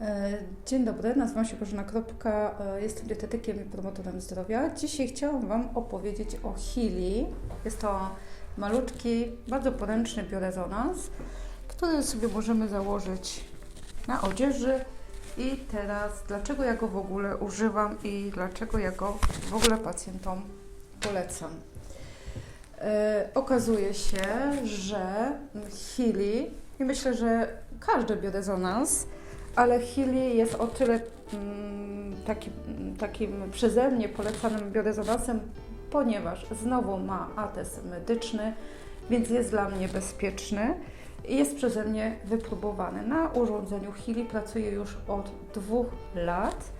E, Dzień dobry, nazywam się Bożena Kropka, e, jestem dietetykiem i promotorem zdrowia. Dzisiaj chciałam Wam opowiedzieć o Hili. Jest to malutki, bardzo poręczny biorezonans, który sobie możemy założyć na odzieży. I teraz, dlaczego ja go w ogóle używam i dlaczego ja go w ogóle pacjentom polecam. E, okazuje się, że Hili, i myślę, że każdy biorezonans, ale Hili jest o tyle mm, taki, takim przeze mnie polecanym biorezonansem, ponieważ znowu ma atest medyczny, więc jest dla mnie bezpieczny i jest przeze mnie wypróbowany. Na urządzeniu Hili pracuję już od dwóch lat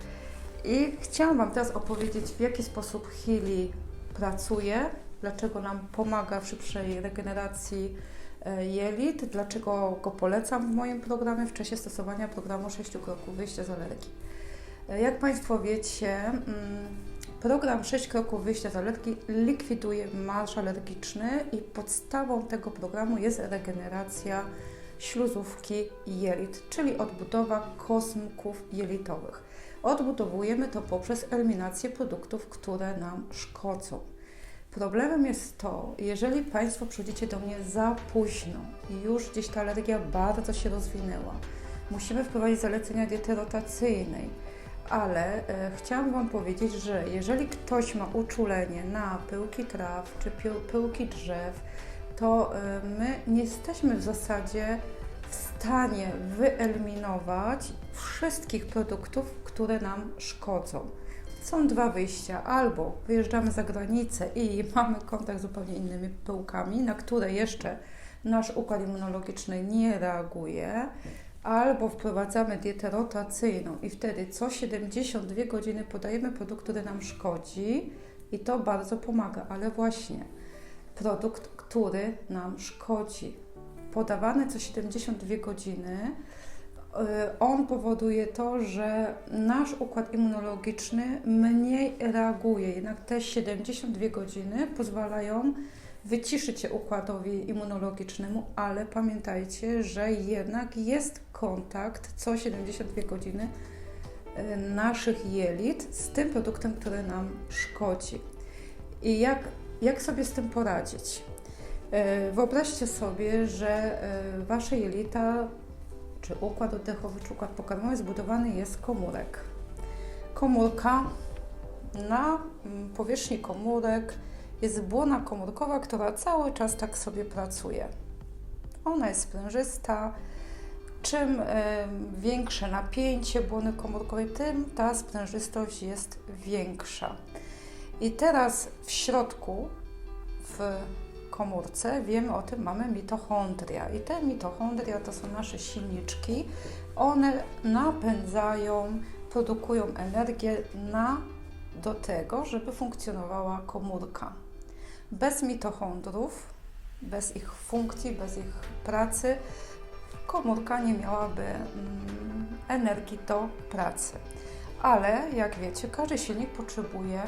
i chciałam Wam teraz opowiedzieć, w jaki sposób Hili pracuje, dlaczego nam pomaga w szybszej regeneracji jelit, dlaczego go polecam w moim programie w czasie stosowania programu 6 kroków wyjścia z alergii. E, Jak Państwo wiecie, mm, program 6 kroków wyjścia z alergii likwiduje marsz alergiczny i podstawą tego programu jest regeneracja śluzówki jelit, czyli odbudowa kosmków jelitowych. Odbudowujemy to poprzez eliminację produktów, które nam szkodzą. Problemem jest to, jeżeli Państwo przyjdziecie do mnie za późno i już gdzieś ta alergia bardzo się rozwinęła, musimy wprowadzić zalecenia diety rotacyjnej, ale e, chciałam Wam powiedzieć, że jeżeli ktoś ma uczulenie na pyłki traw czy pyłki drzew, to e, my nie jesteśmy w zasadzie w stanie wyeliminować wszystkich produktów, które nam szkodzą. Są dwa wyjścia. Albo wyjeżdżamy za granicę i mamy kontakt z zupełnie innymi pyłkami, na które jeszcze nasz układ immunologiczny nie reaguje, albo wprowadzamy dietę rotacyjną i wtedy co 72 godziny podajemy produkt, który nam szkodzi i to bardzo pomaga, ale właśnie produkt, który nam szkodzi, podawany co 72 godziny, on powoduje to, że nasz układ immunologiczny mniej reaguje. Jednak te 72 godziny pozwalają wyciszyć się układowi immunologicznemu, ale pamiętajcie, że jednak jest kontakt co 72 godziny y, naszych jelit z tym produktem, który nam szkodzi. I jak, jak sobie z tym poradzić? Y, Wyobraźcie sobie, że y, wasze jelita czy układ oddechowy, czy układ pokarmowy zbudowany jest z komórek. Komórka, na mm, powierzchni komórek jest błona komórkowa, która cały czas tak sobie pracuje. Ona jest sprężysta. Czym większe napięcie błony komórkowej, tym ta sprężystość jest większa. I teraz w środku, w komórce, wiemy o tym, mamy mitochondria. I te mitochondria to są nasze silniczki. One napędzają, produkują energię na, do tego, żeby funkcjonowała komórka. Bez mitochondrów, bez ich funkcji, bez ich pracy, komórka nie miałaby mm, energii do pracy. Ale jak wiecie, każdy silnik potrzebuje,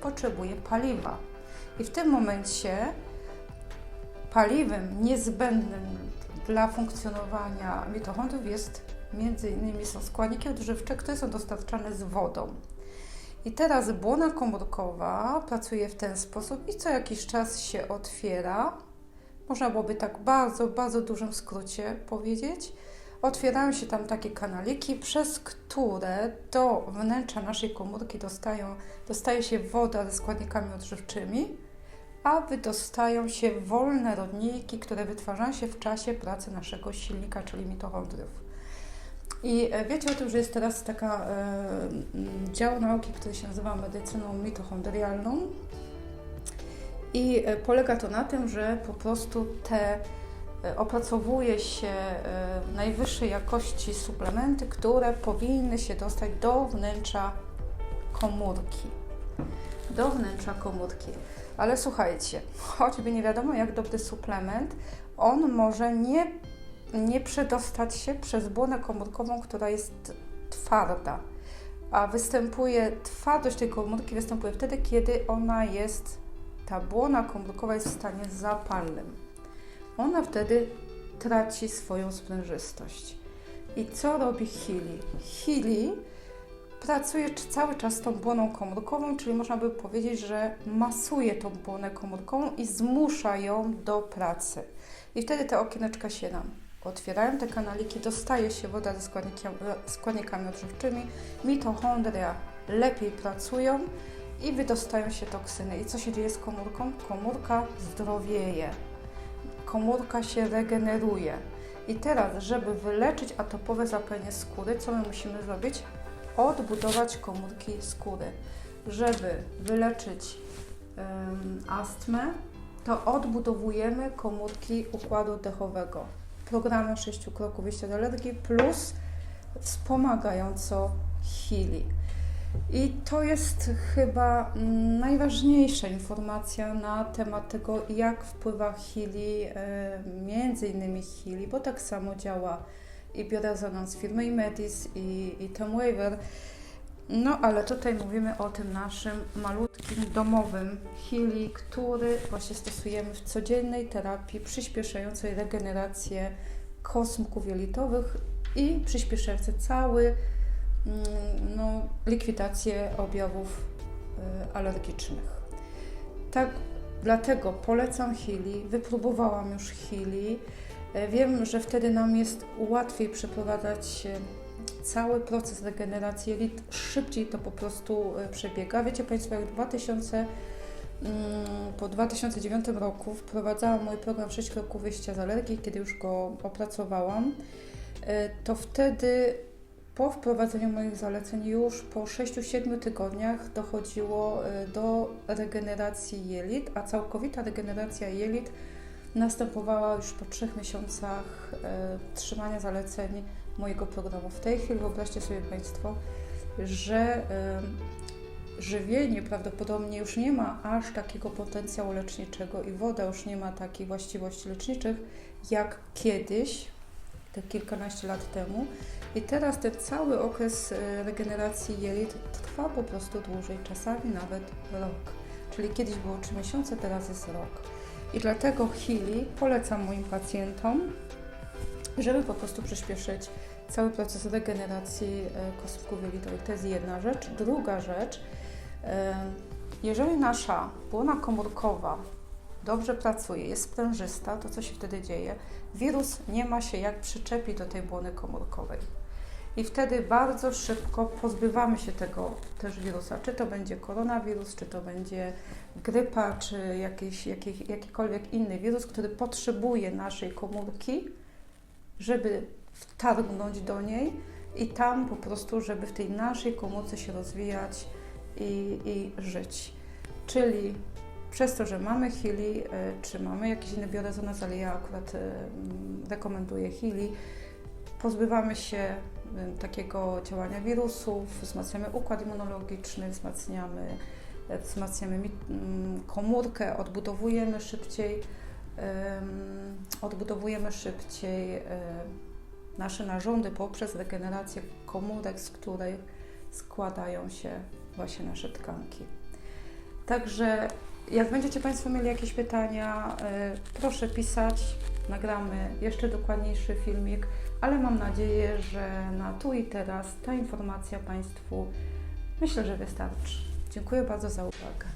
potrzebuje paliwa. I w tym momencie paliwem niezbędnym dla funkcjonowania mitochondriów jest między innymi są składniki odżywcze, które są dostarczane z wodą. I teraz błona komórkowa pracuje w ten sposób i co jakiś czas się otwiera. Można byłoby tak bardzo, bardzo dużym skrócie powiedzieć. Otwierają się tam takie kanaliki, przez które do wnętrza naszej komórki dostają, dostaje się woda ze składnikami odżywczymi, a wydostają się wolne rodniki, które wytwarzają się w czasie pracy naszego silnika, czyli mitochondriów. I e, wiecie o tym, że jest teraz taka e, m, dział nauki, który się nazywa medycyną mitochondrialną. I e, polega to na tym, że po prostu te opracowuje się najwyższej jakości suplementy, które powinny się dostać do wnętrza komórki. Do wnętrza komórki. Ale słuchajcie, choćby nie wiadomo jak dobry suplement, on może nie, nie przedostać się przez błonę komórkową, która jest twarda. A występuje, twardość tej komórki występuje wtedy, kiedy ona jest, ta błona komórkowa jest w stanie zapalnym. Ona wtedy traci swoją sprężystość. I co robi Healy? Healy pracuje c- cały czas tą błoną komórkową, czyli można by powiedzieć, że masuje tą błonę komórkową i zmusza ją do pracy. I wtedy te okieneczka się nam otwierają, te kanaliki, dostaje się woda ze składnikiem- składnikami odżywczymi, mitochondria lepiej pracują i wydostają się toksyny. I co się dzieje z komórką? Komórka zdrowieje, komórka się regeneruje. I teraz, żeby wyleczyć atopowe zapalenie skóry, co my musimy zrobić? Odbudować komórki skóry. Żeby wyleczyć em, astmę, to odbudowujemy komórki układu oddechowego. Programem 6 kroków wyjścia z alergii plus wspomagająco Healy. I to jest chyba mm, najważniejsza informacja na temat tego, jak wpływa e, między innymi Healy, bo tak samo działa i biorezonans firmy Imedis i, i Temwaver. No ale tutaj mówimy o tym naszym malutkim domowym Healy, który właśnie stosujemy w codziennej terapii przyspieszającej regenerację kosmków jelitowych i przyspieszający cały mm, no, likwidację objawów y, alergicznych. Tak, dlatego polecam Healy, wypróbowałam już Healy. E, Wiem, że wtedy nam jest łatwiej przeprowadzać e, cały proces regeneracji jelit, szybciej to po prostu e, przebiega. Wiecie Państwo, jak w 2000, mm, po 2009 roku wprowadzałam mój program 6 kroków wyjścia z alergii, kiedy już go opracowałam, to wtedy po wprowadzeniu moich zaleceń już po 6-7 tygodniach dochodziło do regeneracji jelit, a całkowita regeneracja jelit następowała już po 3 miesiącach e, trzymania zaleceń mojego programu. W tej chwili wyobraźcie sobie Państwo, że e, żywienie prawdopodobnie już nie ma aż takiego potencjału leczniczego i woda już nie ma takich właściwości leczniczych jak kiedyś, te kilkanaście lat temu. I teraz ten cały okres e, regeneracji jelit trwa po prostu dłużej, czasami nawet rok. Czyli kiedyś było 3 miesiące, teraz jest rok. I dlatego Healy polecam moim pacjentom, żeby po prostu przyspieszyć cały proces regeneracji e, kostków jelitowych. To jest jedna rzecz. Druga rzecz, e, jeżeli nasza błona komórkowa dobrze pracuje, jest sprężysta, to co się wtedy dzieje? Wirus nie ma się jak przyczepić do tej błony komórkowej. I wtedy bardzo szybko pozbywamy się tego też wirusa. Czy to będzie koronawirus, czy to będzie grypa, czy jakiś, jakiś, jakikolwiek inny wirus, który potrzebuje naszej komórki, żeby wtargnąć do niej i tam po prostu, żeby w tej naszej komórce się rozwijać i, i żyć. Czyli przez to, że mamy Healy, e, czy mamy jakiś inny biorezonans, ale ja akurat e, rekomenduję Healy, pozbywamy się takiego działania wirusów, wzmacniamy układ immunologiczny, wzmacniamy, e, wzmacniamy mm, komórkę, odbudowujemy szybciej, em, odbudowujemy szybciej e, nasze narządy poprzez regenerację komórek, z której składają się właśnie nasze tkanki. Także jak będziecie Państwo mieli jakieś pytania, y, proszę pisać, nagramy jeszcze dokładniejszy filmik, ale mam nadzieję, że na tu i teraz ta informacja Państwu myślę, że wystarczy. Dziękuję bardzo za uwagę.